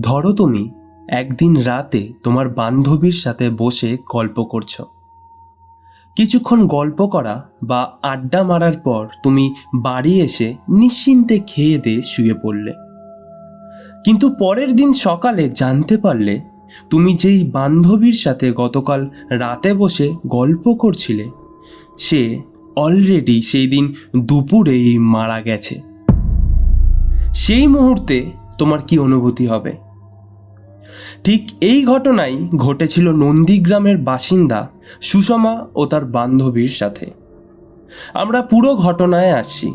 ধরো তুমি, একদিন রাতে তোমার বান্ধবীর সাথে বসে গল্প করছ। কিছুক্ষণ গল্প করা বা আড্ডা মারার পর তুমি বাড়ি এসে নিশ্চিন্তে খেয়ে দিয়ে শুয়ে পড়লে। কিন্তু পরের দিন সকালে জানতে পারলে, তুমি যেই বান্ধবীর সাথে গতকাল রাতে বসে গল্প করছিলে, সে অলরেডি সেই দিন দুপুরেই মারা গেছে। সেই মুহূর্তে তোমার কি অনুভূতি হবে? ঠিক এই ঘটনাই ঘটেছিল নন্দীগ্রামের বাসিন্দা সুষমা ও তার বান্ধবীর সাথে। আমরা পুরো ঘটনায় আসছি।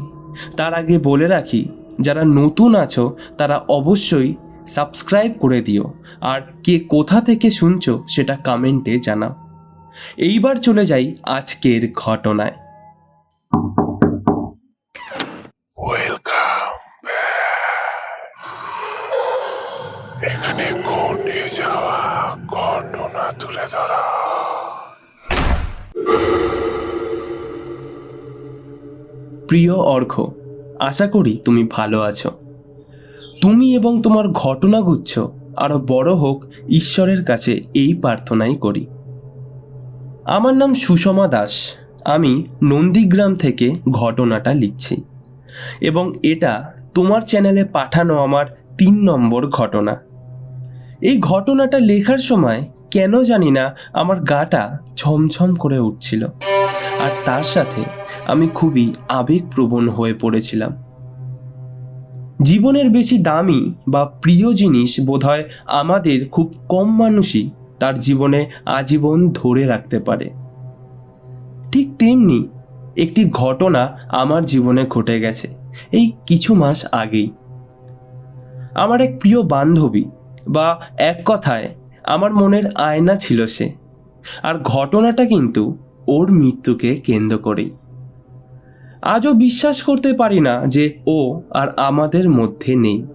তার আগে বলে রাখি, যারা নতুন আছো, তারা অবশ্যই সাবস্ক্রাইব করে দিও। আর কে কোথা থেকে শুনছো, সেটা কমেন্টে জানাও। এইবার চলে যাই আজকের ঘটনায়। যাওয়া ঘটনা তুলে ধরা। প্রিয় অর্ঘ, আশা করি তুমি ভালো আছো। তুমি এবং তোমার ঘটনাগুচ্ছ আরও বড় হোক, ঈশ্বরের কাছে এই প্রার্থনাই করি। আমার নাম সুষমা দাস, আমি নন্দীগ্রাম থেকে ঘটনাটা লিখছি। এবং এটা তোমার চ্যানেলে পাঠানো আমার তিন নম্বর ঘটনা। এই ঘটনাটা লেখার সময় কেন জানি না আমার গাটা ঝমঝম করে উঠছিল। আর তার সাথে আমি খুবই আবেগপ্রবণ হয়ে পড়েছিলাম। জীবনের বেশি দামি বা প্রিয় জিনিস বোধহয় আমাদের খুব কম মানুষই তার জীবনে আজীবন ধরে রাখতে পারে। ঠিক তেমনি একটি ঘটনা আমার জীবনে ঘটে গেছে, এই কিছু মাস আগেই। আমার এক প্রিয় বান্ধবী বা এক কথায় আমার মনের আয়না ছিল সে। আর ঘটনাটা কিন্তু ওর মৃত্যুকে কেন্দ্র করেই। আজও বিশ্বাস করতে পারি না যে ও আর আমাদের মধ্যে নেই।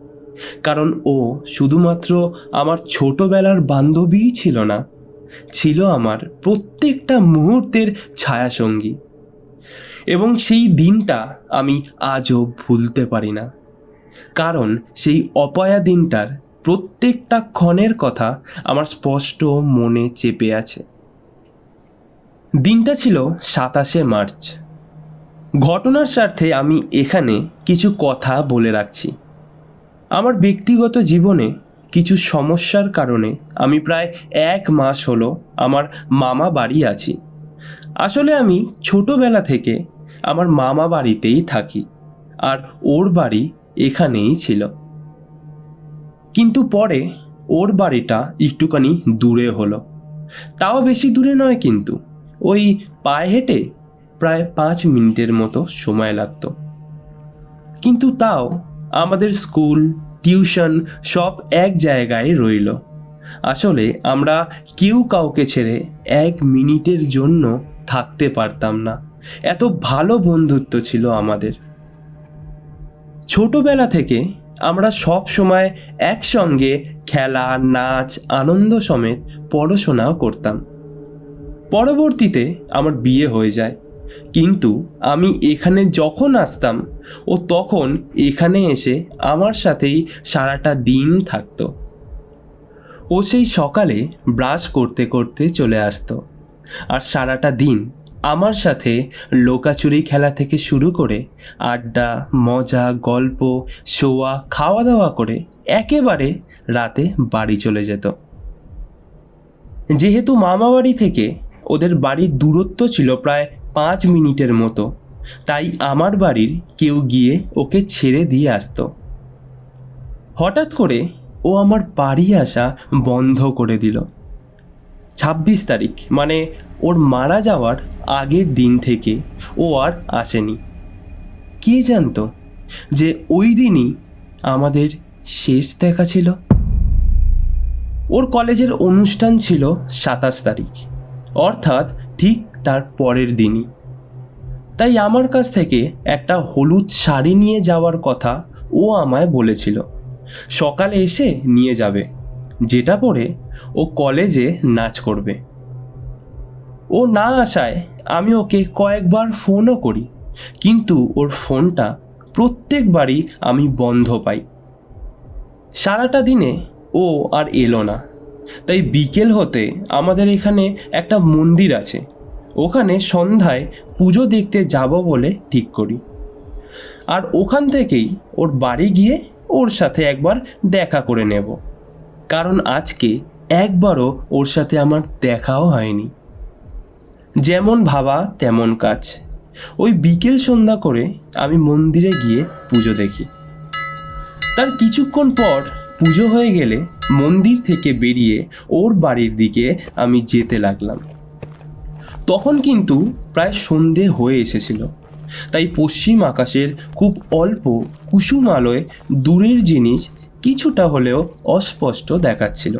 কারণ ও শুধুমাত্র আমার ছোটবেলার বান্ধবীই ছিল না, ছিল আমার প্রত্যেকটা মুহূর্তের ছায়াসঙ্গী। এবং সেই দিনটা আমি আজও ভুলতে পারি না। কারণ সেই অপয়া দিনটার প্রত্যেকটা ক্ষণের কথা আমার স্পষ্ট মনে চেপে আছে। দিনটা ছিল সাতাশে মার্চ। ঘটনার স্বার্থে আমি এখানে কিছু কথা বলে রাখছি। আমার ব্যক্তিগত জীবনে কিছু সমস্যার কারণে আমি প্রায় এক মাস হলো আমার মামা বাড়ি আছি। আসলে আমি ছোটবেলা থেকে আমার মামা বাড়িতেই থাকি, আর ওর বাড়ি এখানেই ছিল। কিন্তু পরে ওর বাড়িটা একটুখানি দূরে হলো। তাও বেশি দূরে নয় কিন্তু, ওই পায়ে হেঁটে প্রায় পাঁচ মিনিটের মতো সময় লাগতো। কিন্তু তাও আমাদের স্কুল, টিউশন সব এক জায়গায় রইল। আসলে আমরা কেউ কাউকে ছেড়ে এক মিনিটের জন্য থাকতে পারতাম না। এত ভালো বন্ধুত্ব ছিল আমাদের। ছোটবেলা থেকে আমরা সব সময় একসঙ্গে খেলা, নাচ, আনন্দ সমেত পড়াশোনাও করতাম। পরবর্তীতে আমার বিয়ে হয়ে যায়। কিন্তু আমি এখানে যখন আসতাম ও তখন এখানে এসে আমার সাথেই সারাটা দিন থাকতো। ও সেই সকালে ব্রাশ করতে করতে চলে আসতো। আর সারাটা দিন আমার সাথে লোকাচুরি খেলা থেকে শুরু করে আড্ডা, মজা, গল্প, শোয়া খাওয়া দাওয়া করে একেবারে রাতে বাড়ি চলে যেত। যেহেতু মামা বাড়ি থেকে ওদের বাড়ির দূরত্ব ছিল প্রায় পাঁচ মিনিটের মতো, তাই আমার বাড়ির কেউ গিয়ে ওকে ছেড়ে দিয়ে আসতো। হঠাৎ করে ও আমার বাড়ি আসা বন্ধ করে দিল। ছাব্বিশ তারিখ মানে ওর মারা যাওয়ার আগের দিন থেকে ও আর আসেনি। কে জানতো যে ওই দিনই আমাদের শেষ দেখা ছিল? ওর কলেজের অনুষ্ঠান ছিল সাতাশ তারিখ, অর্থাৎ ঠিক তার পরের দিনই। তাই আমার কাছ থেকে একটা হলুদ শাড়ি নিয়ে যাওয়ার কথা ও আমায় বলেছিল। সকালে এসে নিয়ে যাবে, যেটা পরে ও কলেজে নাচ করবে। ও না আসায় আমি ওকে কয়েকবার ফোনও করি, কিন্তু ওর ফোনটা প্রত্যেকবারই আমি বন্ধ পাই। সারাটা দিনে ও আর এলো না। তাই বিকেল হতে আমাদের এখানে একটা মন্দির আছে। ওখানে সন্ধ্যায় পুজো দেখতে যাব বলে ঠিক করি। আর ওখান থেকেই ওর বাড়ি গিয়ে ওর সাথে একবার দেখা করে নেব। কারণ আজকে একবারও ওর সাথে আমার দেখাও হয়নি। যেমন ভাবা, তেমন কাজ। ওই বিকেল সন্ধ্যা করে আমি মন্দিরে গিয়ে পুজো দেখি। তার কিছুক্ষণ পর পুজো হয়ে গেলে মন্দির থেকে বেরিয়ে ওর বাড়ির দিকে আমি যেতে লাগলাম। তখন কিন্তু প্রায় সন্ধে হয়ে এসেছিল। তাই পশ্চিম আকাশের খুব অল্প কুসুম আলোয় দূরের জিনিস কিছুটা হলেও অস্পষ্ট দেখাচ্ছিল।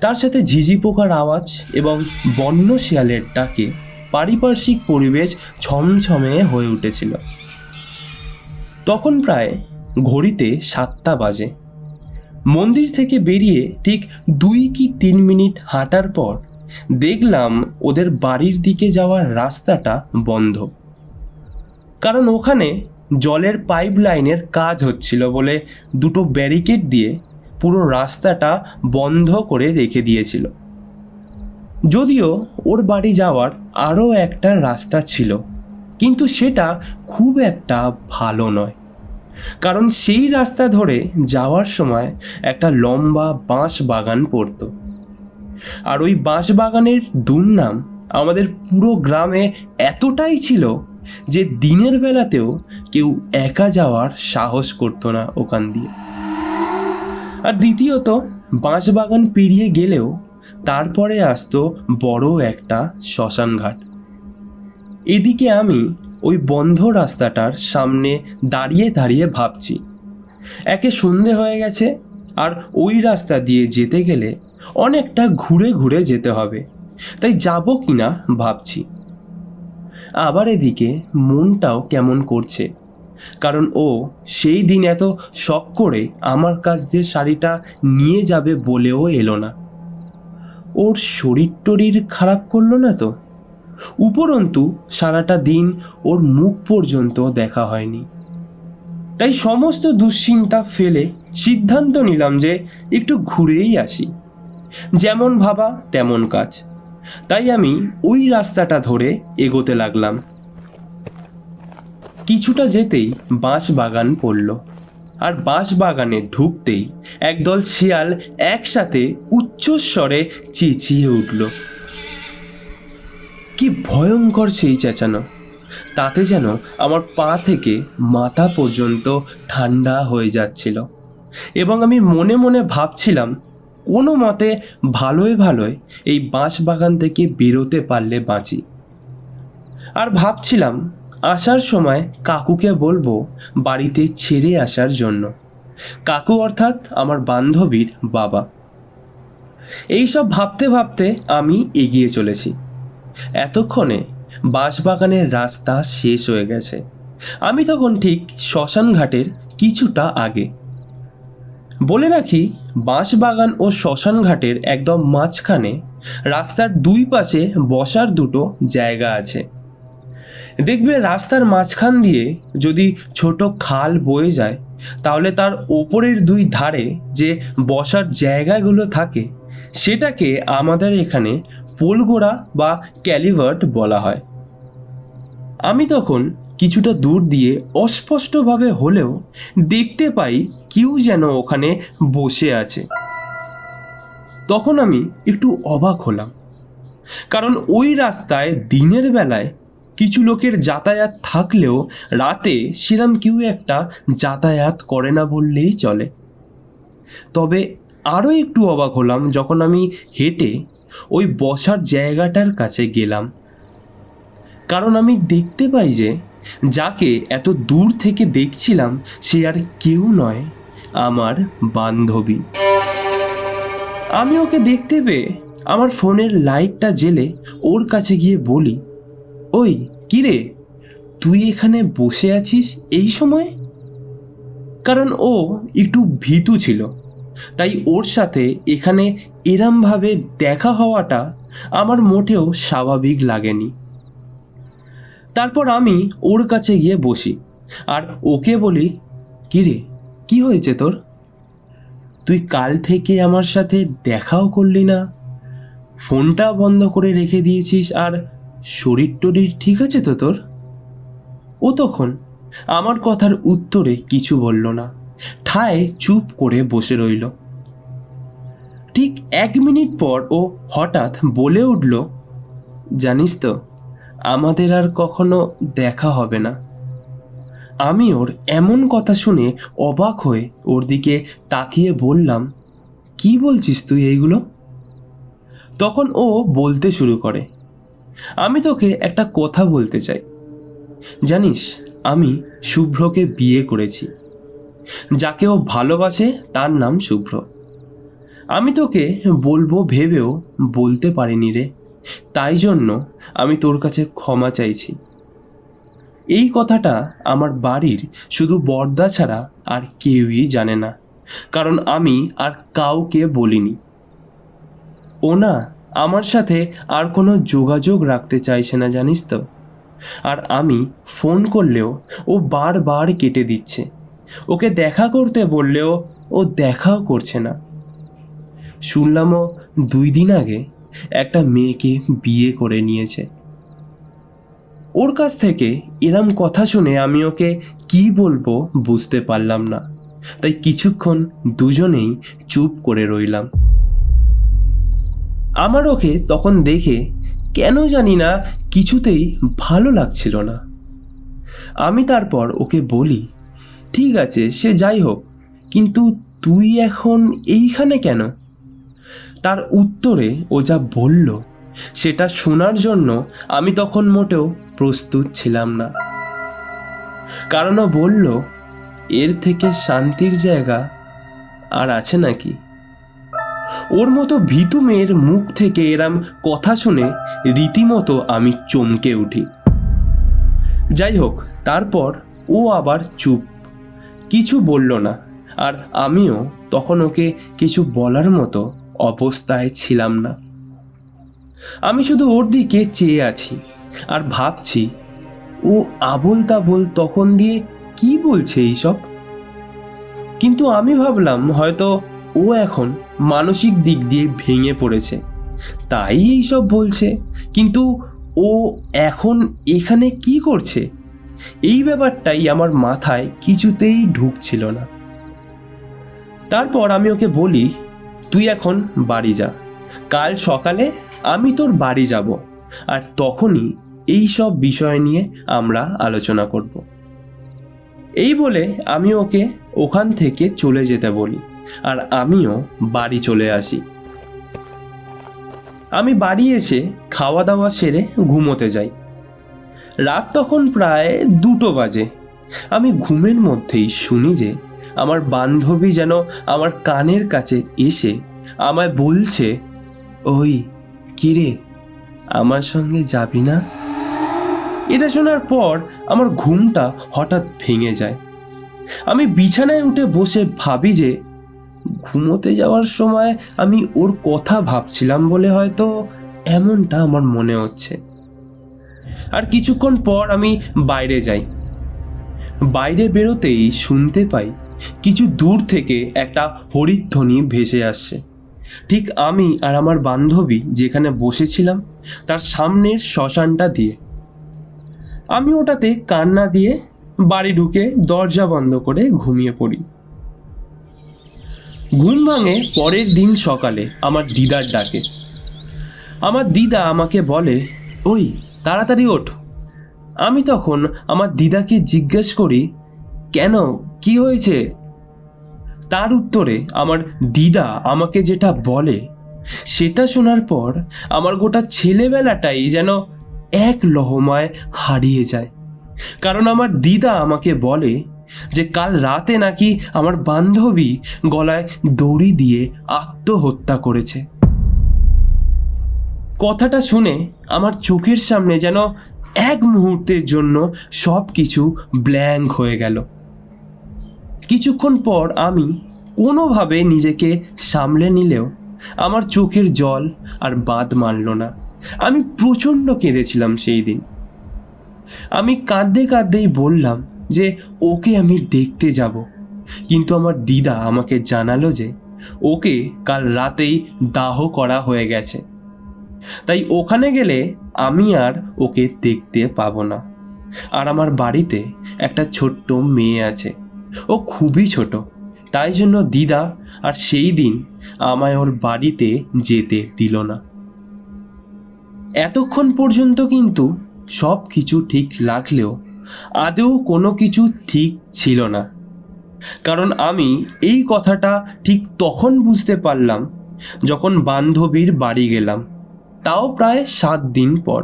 তার সাথে ঝিঝি পোকার আওয়াজ এবং বন্য শিয়ালের ডাকে পারিপার্শ্বিক পরিবেশ ছমছমে হয়ে উঠেছিল। তখন প্রায় ঘড়িতে সাতটা বাজে। মন্দির থেকে বেরিয়ে ঠিক দুই কি তিন মিনিট হাঁটার পর দেখলাম ওদের বাড়ির দিকে যাওয়ার রাস্তাটা বন্ধ। কারণ ওখানে জলের পাইপ লাইনের কাজ হচ্ছিল বলে দুটো ব্যারিকেড দিয়ে পুরো রাস্তাটা বন্ধ করে রেখে দিয়েছিল। যদিও ওর বাড়ি যাওয়ার আরও একটা রাস্তা ছিল, কিন্তু সেটা খুব একটা ভালো নয়। কারণ সেই রাস্তা ধরে যাওয়ার সময় একটা লম্বা বাঁশ বাগান পড়তো। আর ওই বাঁশ বাগানের দুর্নাম আমাদের পুরো গ্রামে এতটাই ছিল যে দিনের বেলাতেও কেউ একা যাওয়ার সাহস করতো না ওখান দিয়ে। আর দ্বিতীয়ত, বাঁশবাগান পেরিয়ে গেলেও তারপরে আসতো বড় একটা শ্মশান ঘাট এদিকে আমি ওই বন্ধ রাস্তাটার সামনে দাঁড়িয়ে দাঁড়িয়ে ভাবছি। একে সন্ধে হয়ে গেছে আর ওই রাস্তা দিয়ে যেতে গেলে অনেকটা ঘুরে ঘুরে যেতে হবে। তাই যাব কি না ভাবছি। আবার এদিকে মনটাও কেমন করছে। কারণ ও সেই দিন এত শখ করে আমার কাছ দিয়ে শাড়িটা নিয়ে যাবে বলেও এলো না। ওর শরীর টরির খারাপ করল না তো? উপরন্তু সারাটা দিন ওর মুখ পর্যন্ত দেখা হয়নি। তাই সমস্ত দুশ্চিন্তা ফেলে সিদ্ধান্ত নিলাম যে একটু ঘুরেই আসি। যেমন ভাবা তেমন কাজ। তাই আমি ওই রাস্তাটা ধরে এগোতে লাগলাম। কিছুটা যেতেই বাঁশ বাগান পড়ল। আর বাঁশ বাগানে ঢুকতেই একদল শিয়াল একসাথে উচ্চস্বরে চেঁচিয়ে উঠল। কি ভয়ঙ্কর সেই চেঁচানো। তাতে যেন আমার পা থেকে মাথা পর্যন্ত ঠান্ডা হয়ে যাচ্ছিল। এবং আমি মনে মনে ভাবছিলাম, কোনো মতে ভালোই ভালোই এই বাঁশ বাগান থেকে বেরোতে পারলে বাঁচি। আর ভাবছিলাম আসার সময় কাকুকে বলব বাড়িতে ছেড়ে আসার জন্য। কাকু অর্থাৎ আমার বান্ধবীর বাবা। এইসব ভাবতে ভাবতে আমি এগিয়ে চলেছি। এতক্ষণে বাঁশবাগানের রাস্তা শেষ হয়ে গেছে। আমি তখন ঠিক শ্মশান ঘাটের কিছুটা আগে। বলে রাখি, বাঁশবাগান ও শ্মশান ঘাটের একদম মাঝখানে রাস্তার দুই পাশে বসার দুটো জায়গা আছে। দেখবে রাস্তার মাঝখান দিয়ে যদি ছোট খাল বয়ে যায়, তাহলে তার ওপরের দুই ধারে যে বসার জায়গাগুলো থাকে, সেটাকে আমাদের এখানে পোলগোড়া বা ক্যালিভার্ট বলা হয়। আমি তখন কিছুটা দূর দিয়ে অস্পষ্টভাবে হলেও দেখতে পাই কেউ যেন ওখানে বসে আছে। তখন আমি একটু অবাক হলাম, কারণ ওই রাস্তায় দিনের বেলায় কিছু লোকের যাতায়াত থাকলেও রাতে সেরাম কেউ একটা যাতায়াত করে না বললেই চলে। তবে আরও একটু অবাক হলাম যখন আমি হেঁটে ওই বসার জায়গাটার কাছে গেলাম। কারণ আমি দেখতে পাই যে যাকে এত দূর থেকে দেখছিলাম সে আর কেউ নয়, আমার বান্ধবী। আমি ওকে দেখতে পেয়ে আমার ফোনের লাইটটা জেলে ওর কাছে গিয়ে বলি ওই কিরে তুই এখানে বসে আছিস এই সময়? কারণ ও একটু ভীতু ছিল, তাই ওর সাথে এখানে এরমভাবে দেখা হওয়াটা আমার মোটেও স্বাভাবিক লাগেনি। তারপর আমি ওর কাছে গিয়ে বসি, আর ওকে বলি কিরে কি হয়েছে তোর? তুই কাল থেকে আমার সাথে দেখাও করলি না। ফোনটা বন্ধ করে রেখে দিয়েছিস আর শরীর টরীর ঠিক আছে তো তোর? ও তখন আমার কথার উত্তরে কিছু বলল না। ঠায় চুপ করে বসে রইল। ঠিক এক মিনিট পর ও হঠাৎ বলে উঠল, জানিস তো, আমাদের আর কখনো দেখা হবে না। আমি ওর এমন কথা শুনে অবাক হয়ে ওর দিকে তাকিয়ে বললাম, কি বলছিস তুই এইগুলো? তখন ও বলতে শুরু করে আমি তোকে একটা কথা বলতে চাই। জানিস, আমি শুভ্রকে বিয়ে করেছি। যাকে ও ভালোবাসে, তার নাম শুভ্র। আমি তোকে বলব ভেবেও বলতে পারিনি রে। তাই জন্য আমি তোর কাছে ক্ষমা চাইছি। এই কথাটা আমার বাড়ির শুধু বর্দা ছাড়া আর কেউই জানে না। কারণ আমি আর কাউকে বলিনি। ও না আমার সাথে আর কোনো যোগাযোগ রাখতে চাইছে না, জানিস তো। আর আমি ফোন করলেও ও বারবার কেটে দিচ্ছে। ওকে দেখা করতে বললেও ও দেখাও করছে না। শুনলামও দুই দিন আগে একটা মেয়েকে বিয়ে করে নিয়েছে। ওর কাছ থেকে এরম কথা শুনে আমি ওকে কি বলব বুঝতে পারলাম না। তাই কিছুক্ষণ দুজনেই চুপ করে রইলাম। আমার ওকে তখন দেখে কেন জানি না কিছুতেই ভালো লাগছিল না। আমি তারপর ওকে বলি, ঠিক আছে, সে যাই হোক, কিন্তু তুই এখন এইখানে কেন? তার উত্তরে ও যা বলল, সেটা শোনার জন্য আমি তখন মোটেও প্রস্তুত ছিলাম না। কারণ ও বলল, এর থেকে শান্তির জায়গা আর আছে নাকি? ওর মতো ভীতু মেয়ের মুখ থেকে এরাম কথা শুনে রীতিমতো আমি চমকে উঠি। যাই হোক তারপর ও আবার চুপ। কিছু বলল না, আর আমিও তখন ওকে কিছু বলার মতো অবস্থায় ছিলাম না। আমি শুধু ওর দিকে চেয়ে আছি, আর ভাবছি, ও আবোল তাবোল তখন দিয়ে কি বলছে এইসব? কিন্তু আমি ভাবলাম হয়তো ও এখন মানসিক দিক দিয়ে ভেঙে পড়েছে। তাই এইসব বলছে। কিন্তু ও এখন এখানে কি করছে? এই ব্যাপারটাই আমার মাথায় কিছুতেই ঢুকছিল না। তারপর আমি ওকে বলি, তুই এখন বাড়ি যা। কাল সকালে আমি তোর বাড়ি যাব আর তখনই এই সব বিষয় নিয়ে আমরা আলোচনা করব। এই বলে আমি ওকে ওখান থেকে চলে যেতে বলি। আর আমিও বাড়ি চলে আসি। আমি বাড়ি এসে খাওয়া দাওয়া সেরে ঘুমোতে যাই। রাত তখন প্রায় দুটো বাজে। আমি ঘুমের মধ্যেই শুনি যে আমার বান্ধবী যেন আমার কানের কাছে এসে আমায় বলছে, ওই কিরে আমার সঙ্গে যাবি না? এটা শোনার পর আমার ঘুমটা হঠাৎ ভেঙে যায়। আমি বিছানায় উঠে বসে ভাবি যে ঘুমোতে যাওয়ার সময় আমি ওর কথা ভাবছিলাম বলে হয়তো এমনটা আমার মনে হচ্ছে। আর কিছুক্ষণ পর আমি বাইরে যাই। বাইরে বেরোতেই শুনতে পাই কিছু দূর থেকে একটা হরিধ্বনি ভেসে আসছে। ঠিক আমি আর আমার বান্ধবী যেখানে বসেছিলাম তার সামনের শ্মশানটা দিয়ে। আমি ওটাতে কান্না দিয়ে বাড়ি ঢুকে দরজা বন্ধ করে ঘুমিয়ে পড়ি। ঘুম ভাঙে পরের দিন সকালে আমার দিদার ডাকে। আমার দিদা আমাকে বলে, ওই, তাড়াতাড়ি ওঠ। আমি তখন আমার দিদাকে জিজ্ঞেস করি, কেন? কি হয়েছে? তার উত্তরে আমার দিদা আমাকে যেটা বলে, সেটা শোনার পর আমার গোটা ছেলেবেলাটাই যেন এক লহমায় হারিয়ে যায়। কারণ আমার দিদা আমাকে বলে যে কাল রাতে নাকি আমার বান্ধবী গলায় দড়ি দিয়ে আত্মহত্যা করেছে। কথাটা শুনে আমার চোখের সামনে যেন এক মুহূর্তের জন্য সব কিছু ব্ল্যাঙ্ক হয়ে গেল। কিছুক্ষণ পর আমি কোনোভাবে নিজেকে সামলে নিলেও আমার চোখের জল আর বাদ মানল না। আমি প্রচণ্ড কেঁদেছিলাম সেই দিন। আমি কাঁদতে কাঁদতেই বললাম যে ওকে আমি দেখতে যাব। কিন্তু আমার দিদা আমাকে জানালো যে ওকে কাল রাতেই দাহ করা হয়ে গেছে। তাই ওখানে গেলে আমি আর ওকে দেখতে পাবো না। আর আমার বাড়িতে একটা ছোট্ট মেয়ে আছে। ও খুবই ছোট। তাই জন্য দিদা আর সেই দিন আমায় ওর বাড়িতে যেতে দিল না। এতক্ষণ পর্যন্ত কিন্তু সব কিছু ঠিক লাগলেও আদেও কোনো কিছু ঠিক ছিল না। কারণ আমি এই কথাটা ঠিক তখন বুঝতে পারলাম যখন বান্ধবীর বাড়ি গেলাম, তাও প্রায় সাত দিন পর।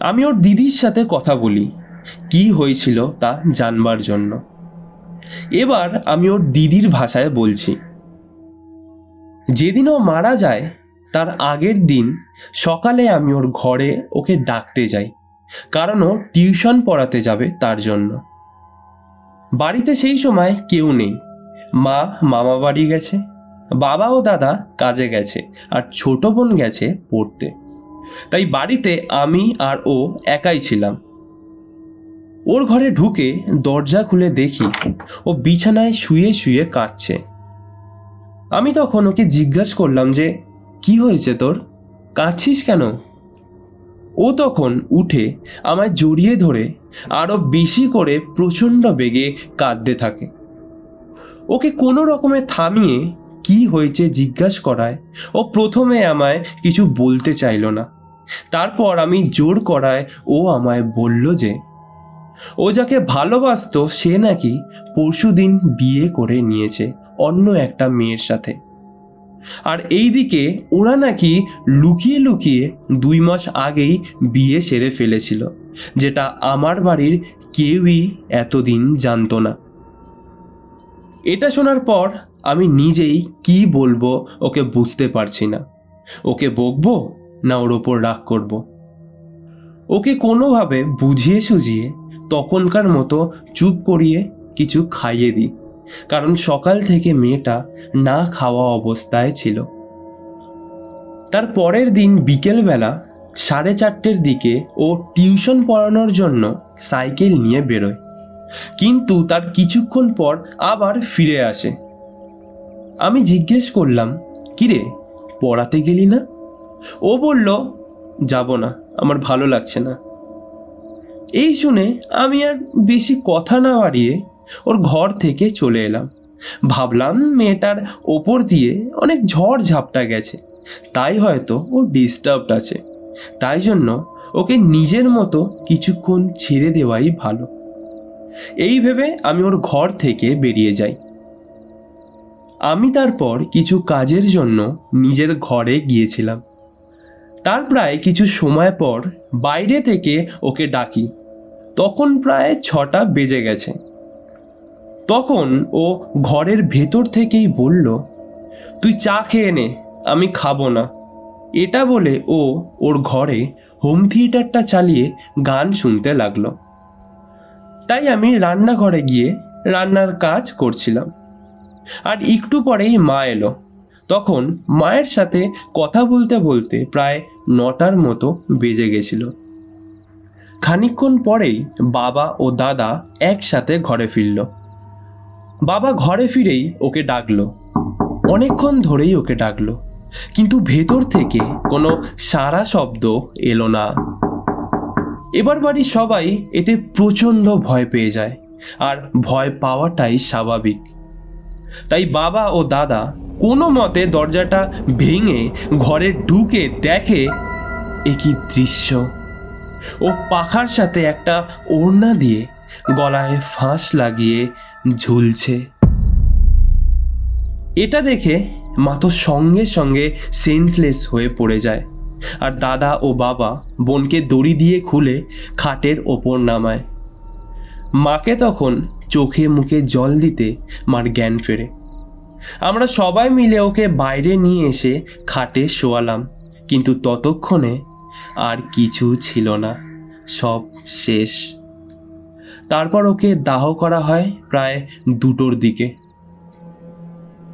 আমি ওর দিদির সাথে কথা বলি, কি হয়েছিল তা জানবার জন্য। এবার আমি ওর দিদির ভাষায় বলছি, যেদিন ও মারা যায়, তার আগের দিন সকালে আমি ওর ঘরে ওকে ডাকতে যাই। কারণ ও টিউশন পড়াতে যাবে তার জন্য। বাড়িতে সেই সময় কেউ নেই। মা, মামা বাড়ি গেছে, বাবা ও দাদা কাজে গেছে আর ছোট বোন গেছে পড়তে। তাই বাড়িতে আমি আর ও একাই ছিলাম। ওর ঘরে ঢুকে দরজা খুলে দেখি ও বিছানায় শুয়ে শুয়ে কাঁদছে। আমি তখন ওকে জিজ্ঞাসা করলাম যে, কি হয়েছে তোর? কাঁদছিস কেন? ও তখন উঠে আমায় জড়িয়ে ধরে আরও বেশি করে প্রচণ্ড বেগে কাঁদতে থাকে। ওকে কোনো রকমে থামিয়ে কি হয়েছে জিজ্ঞাসা করায় ও প্রথমে আমায় কিছু বলতে চাইল না। তারপর আমি জোর করায় ও আমায় বলল যে, ও যাকে ভালোবাসতো সে নাকি পরশুদিন বিয়ে করে নিয়েছে অন্য একটা মেয়ের সাথে। আর এইদিকে ওরা নাকি লুকিয়ে লুকিয়ে দুই মাস আগেই বিয়ে সেরে ফেলেছিল, যেটা আমার বাড়ির কেউই এতদিন জানতো না। এটা শোনার পর আমি নিজেই কি বলব ওকে বুঝতে পারছি না। ওকে বকবো না ওর ওপর রাগ করব। ওকে কোনোভাবে বুঝিয়ে সুঝিয়ে তখনকার মতো চুপ করিয়ে কিছু খাইয়ে দিই। কারণ সকাল থেকে মেয়েটা না খাওয়া অবস্থায় ছিল। তার পরের দিন বিকেলবেলা সাড়ে চারটের দিকে ও টিউশন পড়ানোর জন্য সাইকেল নিয়ে বেরোয়। কিন্তু তার কিছুক্ষণ পর আবার ফিরে আসে। আমি জিজ্ঞেস করলাম, কিরে, পড়াতে গেলি না? ও বলল, যাব না, আমার ভালো লাগছে না। এই শুনে আমি আর বেশি কথা না বাড়িয়ে ওর ঘর থেকে চলে এলাম। ভাবলাম মেয়েটার ওপর দিয়ে অনেক ঝড় ঝাপটা গেছে। তাই হয়তো ও ডিস্টার্বড আছে। তাই জন্য ওকে নিজের মতো কিছুক্ষণ ছেড়ে দেওয়াই ভালো। এই ভেবে আমি ওর ঘর থেকে বেরিয়ে যাই। আমি তারপর কিছু কাজের জন্য নিজের ঘরে গিয়েছিলাম। তার প্রায় কিছু সময় পর বাইরে থেকে ওকে ডাকি। তখন প্রায় ছটা বেজে গেছে। তখন ও ঘরের ভেতর থেকেই বলল, তুই চা খেয়ে নে, আমি খাব না। এটা বলে ও ওর ঘরে হোম থিয়েটারটা চালিয়ে গান শুনতে লাগল। তাই আমি রান্নাঘরে গিয়ে রান্নার কাজ করছিলাম। আর একটু পরেই মা এলো। তখন মায়ের সাথে কথা বলতে বলতে প্রায় নটার মতো বেজে গেছিল। খানিকক্ষণ পরেই বাবা ও দাদা একসাথে ঘরে ফিরল। বাবা ঘরে ফিরেই ওকে ডাকলো। অনেকক্ষণ ধরেই ওকে ডাকলো। কিন্তু ভেতর থেকে কোনো সারা শব্দ এলো না। এবার বাড়ির সবাই এতে প্রচণ্ড ভয় পেয়ে যায় আর ভয় পাওয়াটাই স্বাভাবিক। তাই বাবা ও দাদা কোনো মতে দরজাটা ভেঙে ঘরে ঢুকে দেখে একই দৃশ্য। ও পাখার সাথে একটা ওড়না দিয়ে গলায় ফাঁস লাগিয়ে ঝুলছে। এটা দেখে মা তো সঙ্গে সঙ্গে সেন্সলেস হয়ে পড়ে যায়। আর দাদা ও বাবা বোনকে দড়ি দিয়ে খুলে খাটের ওপর নামায়। মাকে তখন চোখে মুখে জল দিতে মার জ্ঞান ফেরে। আমরা সবাই মিলে ওকে বাইরে নিয়ে এসে খাটে শোয়ালাম, কিন্তু ততক্ষণে আর কিছু ছিল না। সব শেষ। তারপর ওকে দাহ করা হয় প্রায় দুটোর দিকে।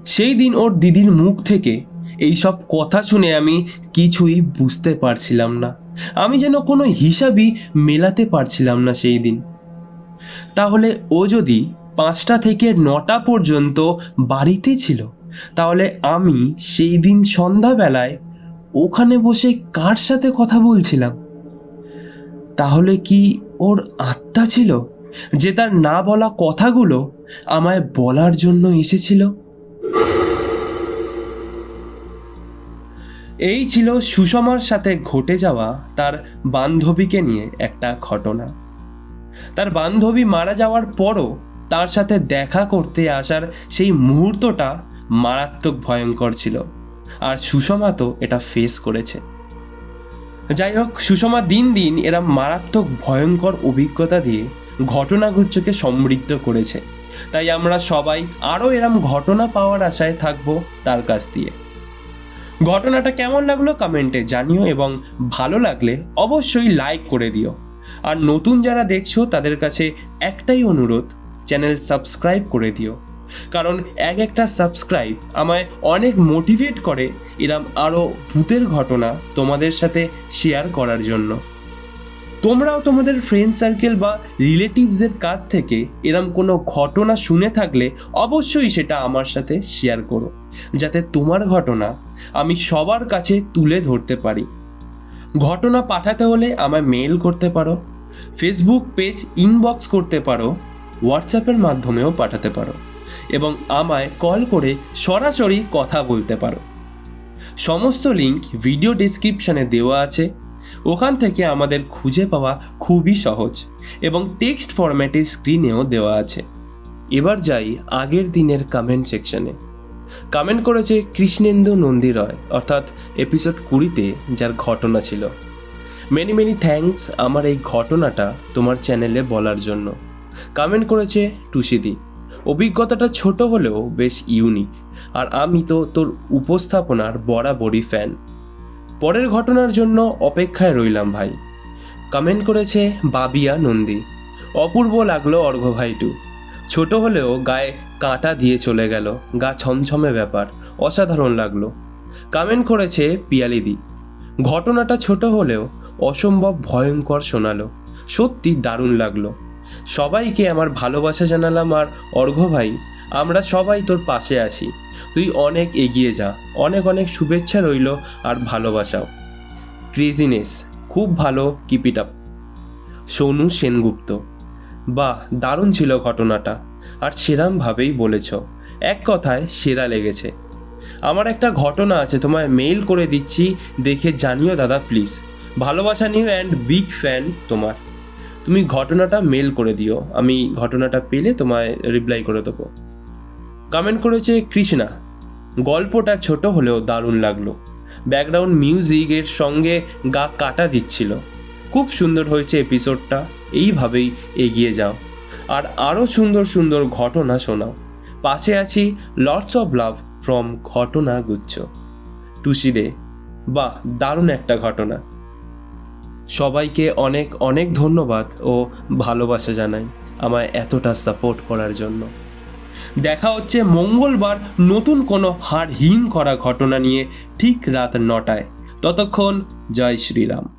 সেই দিন ওর দিদির মুখ থেকে এই সব কথা শুনে আমি কিছুই বুঝতে পারছিলাম না। আমি যেন কোনো হিসাবই মেলাতে পারছিলাম না সেই দিন। তাহলে ও যদি পাঁচটা থেকে নটা পর্যন্ত বাড়িতে ছিল, তাহলে আমি সেই দিন সন্ধ্যাবেলায় ওখানে বসে কার সাথে কথা বলছিলাম? তাহলে কি ওর আত্মা ছিল? যে তার না বলা কথাগুলো আমায় বলার জন্য এসেছিল। এই ছিল সুষমার সাথে ঘটে যাওয়া তার বান্ধবীকে নিয়ে একটা ঘটনা। তার বান্ধবী মারা যাওয়ার পরও তার সাথে দেখা করতে আসার সেই মুহূর্তটা মারাত্মক ভয়ঙ্কর ছিল, আর সুষমা তো এটা ফেস করেছে। যাই হোক, সুষমা দিন দিন এরা মারাত্মক ভয়ঙ্কর অভিজ্ঞতা দিয়ে ঘটনাগুচ্ছকে সমৃদ্ধ করেছে। তাই আমরা সবাই আরও এরম ঘটনা পাওয়ার আশায় থাকব তার কাছ দিয়ে। ঘটনাটা কেমন লাগল কমেন্টে জানিও এবং ভালো লাগলে অবশ্যই লাইক করে দিও। আর নতুন যারা দেখছ তাদের কাছে একটাই অনুরোধ, চ্যানেল সাবস্ক্রাইব করে দিও। কারণ এক একটা সাবস্ক্রাইব আমায় অনেক মোটিভেট করে এরম আরও ভূতের ঘটনা তোমাদের সাথে শেয়ার করার জন্য। তোমরাও তোমাদের ফ্রেন্ড সার্কেল বা রিলেটিভসের কাছ থেকে এরম কোনো ঘটনা শুনে থাকলে অবশ্যই সেটা আমার সাথে শেয়ার করো, যাতে তোমার ঘটনা আমি সবার কাছে তুলে ধরতে পারি। ঘটনা পাঠাতে হলে আমায় মেল করতে পারো ফেসবুক পেজ ইনবক্স করতে পারো হোয়াটসঅ্যাপের মাধ্যমেও পাঠাতে পারো এবং আমায় কল করে সরাসরি কথা বলতে পারো। সমস্ত লিঙ্ক ভিডিও ডেসক্রিপশানে দেওয়া আছে। ওখান থেকে আমাদের খুঁজে পাওয়া খুবই সহজ এবং টেক্সট ফরম্যাটে স্ক্রিনেও দেওয়া আছে। এবার যাই আগের দিনের কমেন্ট সেকশনে কমেন্ট করেছে কৃষ্ণেন্দু নন্দী রয়, অর্থাৎ এপিসোড কুড়িতে যার ঘটনা ছিল। মেনি মেনি থ্যাঙ্কস আমার এই ঘটনাটা তোমার চ্যানেলে বলার জন্য। কমেন্ট করেছে টুসিদি। অভিজ্ঞতাটা ছোট হলেও বেশ ইউনিক আর আমি তো তোর উপস্থাপনার বরাবরই ফ্যান পরের ঘটনার জন্য অপেক্ষায় রইলাম ভাই। কমেন্ট করেছে বাবিয়া নন্দী। অপূর্ব লাগল অর্ঘ ভাই টু ছোট হলেও গায়ে কাঁটা দিয়ে চলে গেল। গা ছমছমে ব্যাপার, অসাধারণ লাগল। কমেন্ট করেছে পিয়ালিদি। ঘটনাটা ছোট হলেও অসম্ভব ভয়ঙ্কর শোনালো। সত্যি দারুণ লাগল। সবাইকে আমার ভালোবাসা জানালাম আর অর্ঘ ভাই, আমরা সবাই তোর পাশে আছি। তুই অনেক এগিয়ে যা, অনেক অনেক শুভেচ্ছা রইল আর ভালোবাসাও। ক্রেজিনেস, খুব ভালো keep it up Sonu Sengupta, বাহ, দারুণ ছিল ঘটনাটা, আর সেরামভাবেই বলেছ। এক কথায় সেরা লেগেছে। আমার একটা ঘটনা আছে, তোমায় মেইল করে দিচ্ছি, দেখে জানিও দাদা প্লিজ ভালোবাসা নিও অ্যান্ড বিগ ফ্যান তোমার। তুমি ঘটনাটা মেল করে দিও, আমি ঘটনাটা পেলে তোমায় রিপ্লাই করে দেবো। কমেন্ট করেছে কৃষ্ণা গল্পটা ছোট হলেও দারুণ লাগল। ব্যাকগ্রাউন্ড মিউজিকের সঙ্গে গা কাটা দিচ্ছিল। খুব সুন্দর হয়েছে এপিসোডটা, এইভাবেই এগিয়ে যাও। আর আরও সুন্দর সুন্দর ঘটনা শোনাও। পাশে আছি লর্ডস অফ লাভ ফ্রম ঘটনা গুচ্ছ টুসিদে বাহ, দারুণ একটা ঘটনা। সবাইকে অনেক অনেক ধন্যবাদ ও ভালোবাসা জানাই আমায় এতটা সাপোর্ট করার জন্য। দেখা হচ্ছে মঙ্গলবার নতুন কোনো হাড় হিম করা ঘটনা নিয়ে ঠিক রাত নটায়। ততক্ষণ জয় শ্রীরাম।